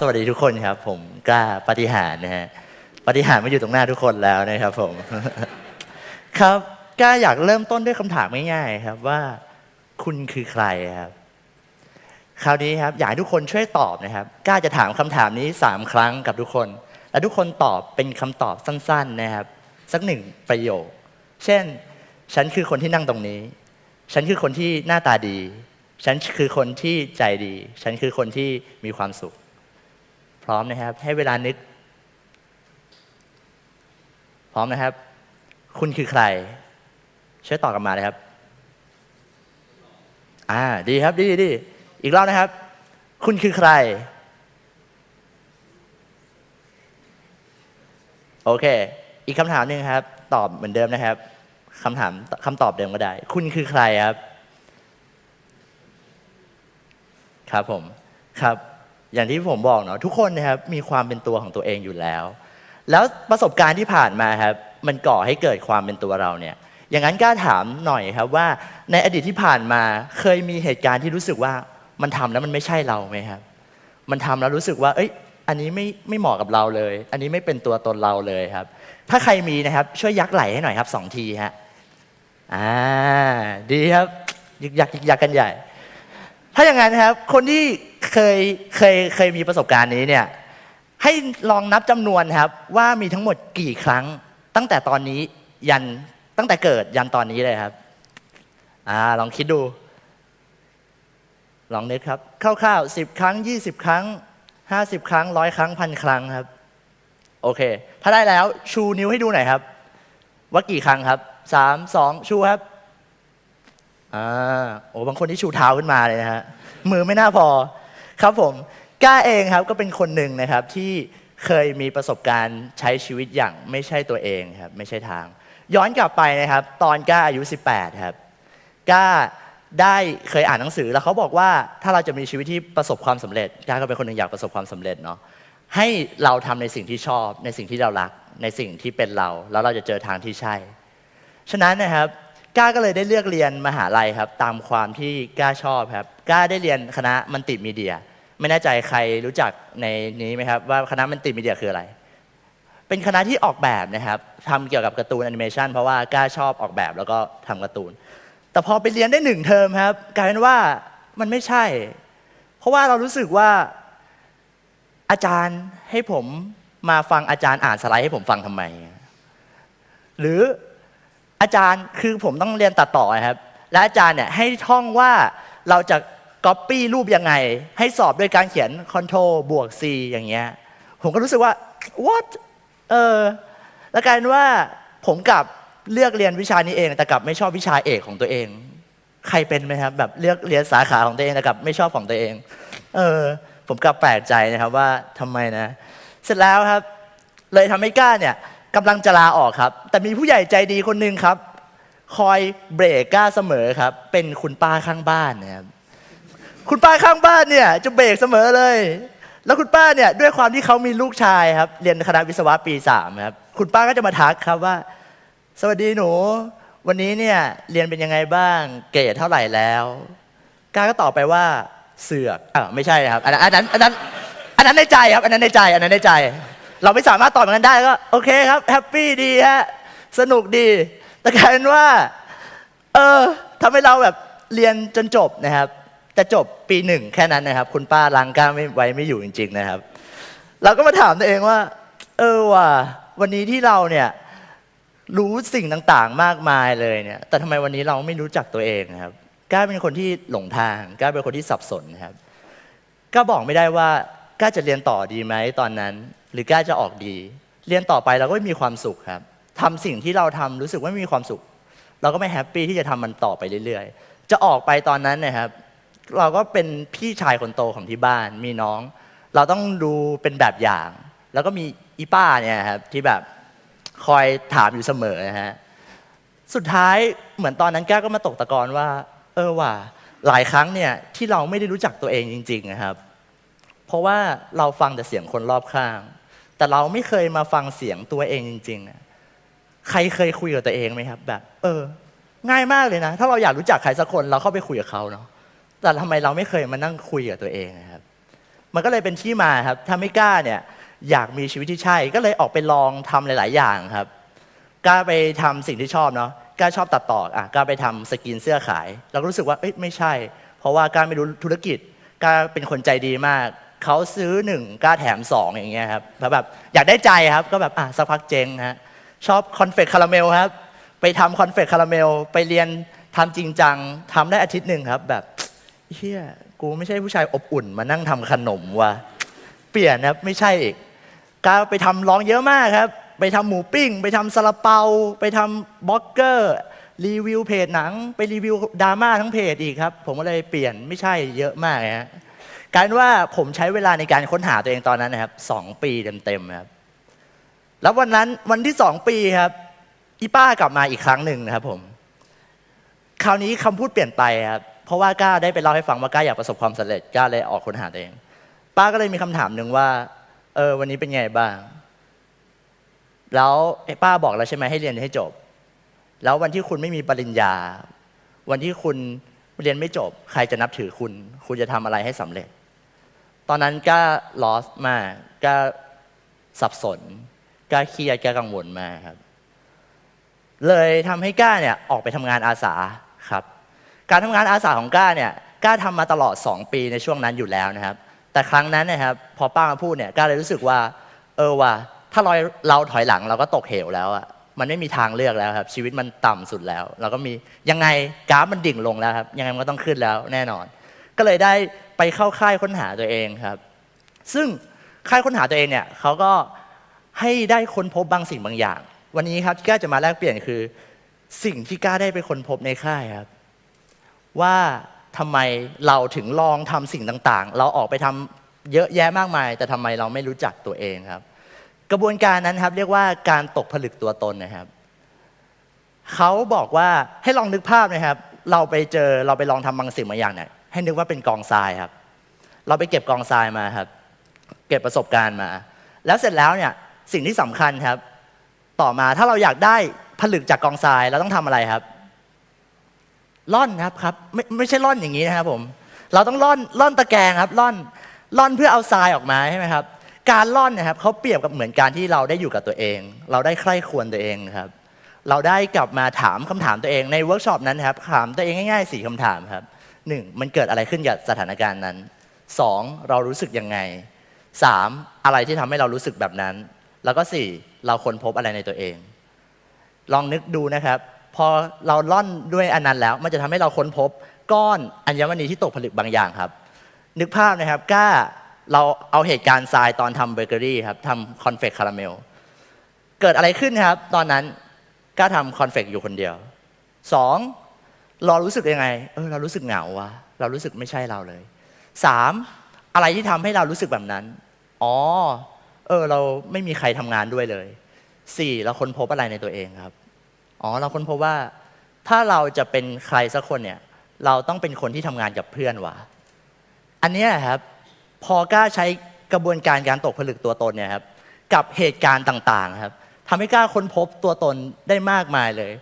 สวัสดีทุกคนครับ ผมกล้าปฏิหารย์นะฮะปฏิหารย์มาอยู่ตรงหน้าทุกคนแล้วนะครับผม ครับกล้าอยากเริ่มต้นด้วยคำถามง่ายๆครับว่าคุณคือใครครับ คราวนี้ครับ อยากให้ทุกคนช่วยตอบนะครับกล้าจะถามคำถามนี้สามครั้งกับทุกคน และทุกคนตอบเป็นคำตอบสั้น ๆนะครับ สักหนึ่งประโยค เช่น ฉันคือคนที่นั่งตรงนี้ ฉันคือคนที่หน้าตาดี ฉันคือคนที่ใจดี ฉันคือคนที่มีความสุข พร้อมนะครับ ให้เวลานึก พร้อมนะครับ คุณคือใคร ช่วยตอบกลับมาเลยครับ อ่า ดีครับ ดีดีอีกรอบนะครับ คุณคือใคร โอเค อีกคำถามหนึ่งครับ ตอบเหมือนเดิมนะครับคำถามคำตอบเดิมก็ได้ คุณคือใครครับ ครับผม ครับ อย่างที่ผมบอกเนาะทุกคนนะครับมีความเป็นตัวของตัวเองอยู่แล้ว แล้วประสบการณ์ที่ผ่านมาครับมันก่อให้เกิดความเป็นตัวเราเนี่ย อย่างนั้นกล้าถามหน่อยครับว่าในอดีตที่ผ่านมาเคยมีเหตุการณ์ที่รู้สึกว่ามันทำแล้วมันไม่ใช่เราไหมครับ มันทำแล้วรู้สึกว่า เอ้ย อันนี้ไม่ไม่เหมาะกับเราเลย อันนี้ไม่เป็นตัวตนเราเลยครับ ถ้าใครมีนะครับ ช่วยยักไหลให้หน่อยครับสองทีฮะอ่าดีครับยึกยักยึกยักกันใหญ่ ถ้าอย่างนั้นนะครับ คนที่ เคยเคยเคยมีประสบการณ์นี้เนี่ยให้ลองนับจำนวนครับว่ามีทั้งหมดกี่ครั้ง ตั้งแต่ตอนนี้ยันตั้งแต่เกิดยันตอนนี้เลยครับอ่าลองคิดดู ลองนึกครับคร่าวๆสิบครั้งยี่สิบครั้งห้าสิบครั้งร้อยครั้งพันครั้งครับ โอเค ถ้าได้แล้วชูนิ้วให้ดูหน่อยครับ ว่ากี่ครั้งครับสามสองชูครับอ่าโอ้บางคนที่ชูเท้าขึ้นมาเลยนะฮะมือไม่น่าพอ ครับผมก้าเองครับก็เป็นคนหนึ่งนะครับที่เคยมีประสบการณ์ใช้ชีวิตอย่างไม่ใช่ตัวเองครับไม่ใช่ทาง ย้อนกลับไปนะครับ ตอนก้าอายุ 18 ครับก้าได้เคยอ่านหนังสือแล้วเขาบอกว่าถ้าเราจะมีชีวิตที่ประสบความสำเร็จก้าก็เป็นคนหนึ่งอยากประสบความสำเร็จเนาะให้เราทำในสิ่งที่ชอบ ในสิ่งที่เรารัก ในสิ่งที่เป็นเรา แล้วเราจะเจอทางที่ใช่ ฉะนั้นนะครับ ก้าก็เลยได้เลือกเรียนมหาลัยครับ ตามความที่ก้าชอบครับก้าได้เรียนคณะมัลติมีเดีย ไม่แน่ใจใครรู้จักในนี้ไหมครับ ว่าคณะมัลติมีเดียคืออะไร เป็นคณะที่ออกแบบนะครับทำเกี่ยวกับการ์ตูนแอนิเมชันเพราะว่าก้าชอบออกแบบแล้วก็ทำการ์ตูน แต่พอไปเรียนได้หนึ่งเทอมครับกลายเป็นว่ามันไม่ใช่ เพราะว่าเรารู้สึกว่าอาจารย์ให้ผมมาฟังอาจารย์อ่านสไลด์ให้ผมฟังทำไม หรือ อาจารย์คือผมต้องเรียนตัดต่อครับ และอาจารย์เนี่ยให้ท่องว่าเราจะก๊อปปี้รูปยังไง ให้สอบด้วยการเขียน Ctrl บวก C อย่างเงี้ย ผมก็รู้สึกว่า what เออแล้วกลายเป็นว่าผมกลับเลือกเรียนวิชานี้เอง แต่กลับไม่ชอบวิชาเอกของตัวเอง ใครเป็นไหมครับ แบบเลือกเรียนสาขาของตัวเองแต่กลับไม่ชอบของตัวเอง เออ ผมกลับแปลกใจนะครับว่าทำไมนะ เสร็จแล้วครับ เลยทำให้กล้าเนี่ย กำลังจะลาออกครับ แต่มีผู้ใหญ่ใจดีคนหนึ่งครับ คอยเบรกก้าเสมอครับ เป็นคุณป้าข้างบ้านนะครับคุณป้าข้างบ้านเนี่ยจะเบรกเสมอเลย แล้วคุณป้าเนี่ยด้วยความที่เขามีลูกชายครับ เรียนคณะวิศวะปีสามครับ คุณป้าก็จะมาทักครับว่า สวัสดีหนู วันนี้เนี่ยเรียนเป็นยังไงบ้าง เกรดเท่าไหร่แล้วก้าก็ตอบไปว่าเสือกอ่าไม่ใช่ครับ อันนั้นอันนั้นอันนั้นในใจครับ อันนั้นในใจ อันนั้นในใจ เราไม่สามารถตอบอย่างนั้นได้ก็ โอเคครับแฮปปี้ดีฮะสนุกดี แต่กลายเป็นว่า เออทำให้เราแบบเรียนจนจบนะครับ แต่จบปีหนึ่งแค่นั้นนะครับ คุณป้าล้างก้าไม่ไว้ไม่อยู่จริง ๆ นะครับ เราก็มาถามตัวเองว่า เออว่ะวันนี้ที่เราเนี่ยรู้สิ่งต่างๆ มากมายเลยเนี่ย แต่ทำไมวันนี้เราไม่รู้จักตัวเองนะครับกล้าเป็นคนที่หลงทางกล้าเป็นคนที่สับสนนะครับกล้าบอกไม่ได้ว่ากล้าจะเรียนต่อดีไหมตอนนั้น หรือกล้าจะออกดี เรียนต่อไปเราก็ไม่มีความสุขครับทำสิ่งที่เราทำรู้สึกว่าไม่มีความสุข เราก็ไม่แฮปปี้ที่จะทำมันต่อไปเรื่อยๆ จะออกไปตอนนั้นนะครับ เราก็เป็นพี่ชายคนโตของที่บ้านมีน้อง เราต้องดูเป็นแบบอย่าง แล้วก็มีอีป้าเนี่ยครับที่แบบคอยถามอยู่เสมอนะฮะสุดท้ายเหมือนตอนนั้นแก้ก็มาตกตะกอนว่า เออว่ะหลายครั้งเนี่ยที่เราไม่ได้รู้จักตัวเองจริง ๆ นะครับ เพราะว่าเราฟังแต่เสียงคนรอบข้าง แต่เราไม่เคยมาฟังเสียงตัวเองจริงๆนะใครเคยคุยกับตัวเองไหมครับ แบบ เออ ง่ายมากเลยนะ ถ้าเราอยากรู้จักใครสักคนเราเข้าไปคุยกับเขาเนาะแต่ทำไมเราไม่เคยมานั่งคุยกับตัวเองนะครับ มันก็เลยเป็นที่มาครับทำให้กล้าเนี่ย อยากมีชีวิตที่ใช่ ก็เลยออกไปลองทำหลาย ๆ อย่างครับกล้าไปทำสิ่งที่ชอบเนาะกล้าชอบตัดต่ออะกล้าไปทำสกินเสื้อขาย เราก็รู้สึกว่าเอ้ยไม่ใช่ เพราะว่ากล้าไม่รู้ธุรกิจกล้าเป็นคนใจดีมาก เขาซื้อหนึ่งกล้าแถมสองอย่างเงี้ยครับแล้วแบบอยากได้ใจครับก็แบบอะสักพักเจงฮะชอบคอนเฟกคาราเมลครับ ไปทำคอนเฟกคาราเมล ไปเรียนทำจริงจังทำได้อาทิตย์หนึ่งครับ แบบเฮียกูไม่ใช่ผู้ชายอบอุ่นมานั่งทำขนมว่ะเปลี่ยนครับไม่ใช่อีกกล้าไปทำร้องเยอะมากครับ ไปทำหมูปิ้ง ไปทำซาลาเปา ไปทำบล็อกเกอร์รีวิวเพจหนัง ไปรีวิวดราม่าทั้งเพจอีกครับ ผมก็เลยเปลี่ยนไม่ใช่เยอะมากฮะ การว่าผมใช้เวลาในการค้นหาตัวเองตอนนั้นนะครับสองปีเต็มๆครับ แล้ววันนั้นวันที่สองปีครับ อีป้ากลับมาอีกครั้งหนึ่งนะครับ ผม คราวนี้คำพูดเปลี่ยนไปครับ เพราะว่าก้าได้ไปเล่าให้ฟังว่าก้าอยากประสบความสำเร็จก้าเลยออกค้นหาตัวเอง ป้าก็เลยมีคำถามหนึ่งว่า เออ วันนี้เป็นไงบ้าง แล้วป้าบอกแล้วใช่ไหมให้เรียนให้จบ แล้ววันที่คุณไม่มีปริญญา วันที่คุณ เรียนไม่จบใครจะนับถือคุณ คุณจะทำอะไรให้สำเร็จ ตอนนั้นก้าลอสมากก้าสับสนก้าเครียดก้ากังวลมากครับ เลยทำให้ก้าเนี่ยออกไปทำงานอาสาครับ การทำงานอาสาของก้าเนี่ยก้าทำมาตลอด 2 ปีในช่วงนั้นอยู่แล้วนะครับ แต่ครั้งนั้นนะครับพอป้ามาพูดเนี่ยก้าเลยรู้สึกว่า เออว่ะถ้าเราเราถอยหลังเราก็ตกเหวแล้วอะ มันไม่มีทางเลือกแล้วครับ ชีวิตมันต่ำสุดแล้ว เราก็มียังไงกราฟมันดิ่งลงแล้วครับ ยังไงมันก็ต้องขึ้นแล้วแน่นอน ก็เลยได้ไปเข้าค่ายค้นหาตัวเองครับ ซึ่งค่ายค้นหาตัวเองเนี่ยเขาก็ให้ได้ค้นพบบางสิ่งบางอย่าง วันนี้ครับที่ก้าจะมาแลกเปลี่ยนคือ สิ่งที่ก้าได้ไปค้นพบในค่ายครับ ว่าทำไมเราถึงลองทำสิ่งต่างๆ เราออกไปทำเยอะแยะมากมาย แต่ทำไมเราไม่รู้จักตัวเองครับ กระบวนการนั้นครับ เรียกว่าการตกผลึกตัวตนนะครับเขาบอกว่าให้ลองนึกภาพนะครับ เราไปเจอเราไปลองทำบางสิ่งบางอย่างเนี่ยให้นึกว่าเป็นกองทรายครับ เราไปเก็บกองทรายมาครับ เก็บประสบการณ์มา แล้วเสร็จแล้วเนี่ยสิ่งที่สำคัญครับ ต่อมาถ้าเราอยากได้ผลึกจากกองทรายเราต้องทำอะไรครับล่อนครับครับไม่ไม่ใช่ล่อนอย่างนี้นะครับผม เราต้องล่อนล่อนตะแกรงครับล่อนล่อนเพื่อเอาทรายออกมาใช่ไหมครับ การล่อนนะครับเขาเปรียบกับเหมือนการที่เราได้อยู่กับตัวเอง เราได้ใคร่ควรตัวเองครับ เราได้กลับมาถามคำถามตัวเองในเวิร์กช็อปนั้นครับถามตัวเองง่ายๆสี่คำถามครับหนึ่งมันเกิดอะไรขึ้นกับสถานการณ์นั้นสองเรารู้สึกยังไงสามอะไรที่ทำให้เรารู้สึกแบบนั้น แล้วก็สี่เราค้นพบอะไรในตัวเอง ลองนึกดูนะครับ พอเราล่อนด้วยอันนั้นแล้ว มันจะทำให้เราค้นพบก้อนอัญมณีที่ตกผลึกบางอย่างครับ นึกภาพนะครับกล้า เราเอาเหตุการณ์ทรายตอนทำเบเกอรี่ครับทำคอนเฟกคาราเมล เกิดอะไรขึ้นครับ ตอนนั้นกล้าทำคอนเฟกอยู่คนเดียวสองเรารู้สึกยังไง เออเรารู้สึกเหงาวะเรารู้สึกไม่ใช่เราเลยสามอะไรที่ทำให้เรารู้สึกแบบนั้น อ๋อ เออ เราไม่มีใครทำงานด้วยเลยสี่เราค้นพบอะไรในตัวเองครับ อ๋อ เราค้นพบว่า ถ้าเราจะเป็นใครสักคนเนี่ย เราต้องเป็นคนที่ทำงานกับเพื่อนวะอันนี้ครับ พอกล้าใช้กระบวนการการตกผลึกตัวตนเนี่ยครับกับเหตุการณ์ต่างๆครับทำให้กล้าค้นพบตัวตนได้มากมายเลย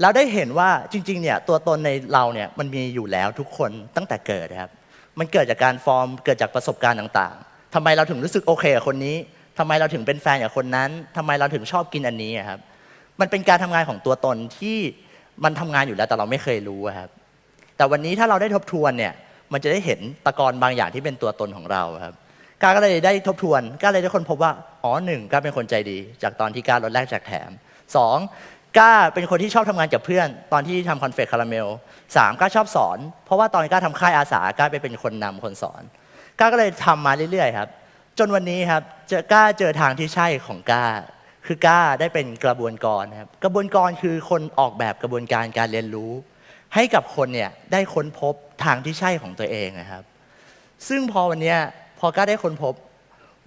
แล้วได้เห็นว่าจริงๆเนี่ยตัวตนในเราเนี่ยมันมีอยู่แล้วทุกคนตั้งแต่เกิดครับ มันเกิดจากการฟอร์มเกิดจากประสบการณ์ต่างๆทำไมเราถึงรู้สึกโอเคกับคนนี้ทำไมเราถึงเป็นแฟนกับคนนั้นทำไมเราถึงชอบกินอันนี้ครับมันเป็นการทำงานของตัวตนที่มันทำงานอยู่แล้วแต่เราไม่เคยรู้ครับแต่วันนี้ถ้าเราได้ทบทวนเนี่ย มันจะได้เห็นตะกอนบางอย่างที่เป็นตัวตนของเราครับก้าก็เลยได้ทบทวนก้าเลยได้คนพบว่าอ๋อหนึ่งก้าเป็นคนใจดี จากตอนที่ก้าลดแรกจากแถมสองก้าเป็นคนที่ชอบทำงานกับเพื่อน ตอนที่ทำคอนเฟกคาราเมลสามก้าชอบสอน เพราะว่าตอนก้าทำค่ายอาสาก้าไปเป็นคนนำคนสอนก้าก็เลยทำมาเรื่อยๆครับจนวันนี้ครับเจอก้าเจอทางที่ใช่ของก้า คือก้าได้เป็นกระบวนกรครับกระบวนกรคือคนออกแบบกระบวนการการเรียนรู้ ให้กับคนเนี่ยได้ค้นพบทางที่ใช่ของตัวเองนะครับ ซึ่งพอวันนี้พอก้าได้ค้นพบ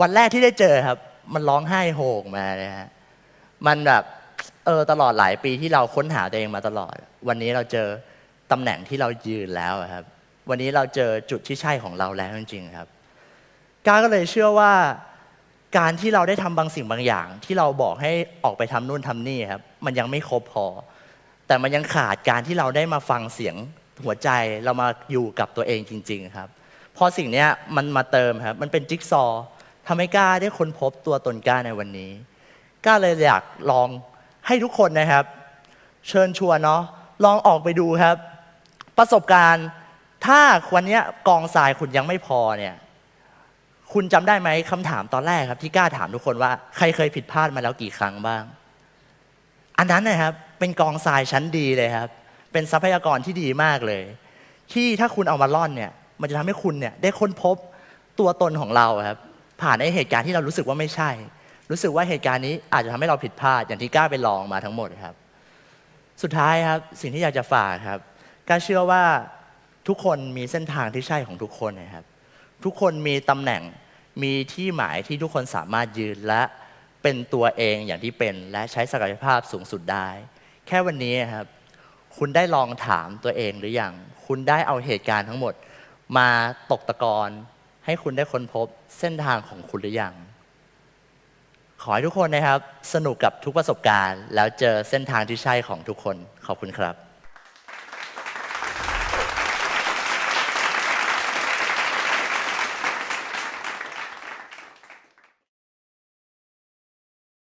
วันแรกที่ได้เจอครับ มันร้องไห้โฮกมาเลยฮะมันแบบเออตลอดหลายปีที่เราค้นหาตัวเองมาตลอด วันนี้เราเจอตำแหน่งที่เรายืนแล้วครับ วันนี้เราเจอจุดที่ใช่ของเราแล้วจริงๆครับก้าก็เลยเชื่อว่าการที่เราได้ทำบางสิ่งบางอย่าง ที่เราบอกให้ออกไปทำนู่นทำนี่ครับ มันยังไม่ครบพอ แต่มันยังขาดการที่เราได้มาฟังเสียงหัวใจเรามาอยู่กับตัวเองจริง ๆ ครับ พอสิ่งนี้มันมาเติมครับ มันเป็นจิ๊กซอว์ทำให้กล้าได้ค้นพบตัวตนกล้าในวันนี้กล้าเลยอยากลองให้ทุกคนนะครับ เชิญชวนเนาะลองออกไปดูครับ ประสบการณ์ถ้าวันนี้กองทรายคุณยังไม่พอเนี่ยคุณจำได้ไหมคำถามตอนแรกครับ ที่กล้าถามทุกคนว่าใครเคยผิดพลาดมาแล้วกี่ครั้งบ้าง อันนั้นนะครับ เป็นกองทรายชั้นดีเลยครับ เป็นทรัพยากรที่ดีมากเลย ที่ถ้าคุณเอามาล่อนเนี่ย มันจะทำให้คุณเนี่ยได้ค้นพบตัวตนของเราครับ ผ่านในเหตุการณ์ที่เรารู้สึกว่าไม่ใช่ รู้สึกว่าเหตุการณ์นี้อาจจะทำให้เราผิดพลาดอย่างที่กล้าไปลองมาทั้งหมดครับ สุดท้ายครับสิ่งที่อยากจะฝากครับกล้าเชื่อว่าทุกคนมีเส้นทางที่ใช่ของทุกคนนะครับ ทุกคนมีตำแหน่งมีที่หมายที่ทุกคนสามารถยืนและเป็นตัวเองอย่างที่เป็นและใช้ศักยภาพสูงสุดได้ ค่วันนี้ครับ คุณได้ลองถามตัวเองหรือยัง คุณได้เอาเหตุการณ์ทั้งหมด มาตกตะกอนให้คุณได้ค้นพบเส้นทางของคุณหรือยังขอให้ทุกคนนะครับ สนุกกับทุกประสบการณ์ แล้วเจอเส้นทางที่ใช่ของทุกคน ขอบคุณครับ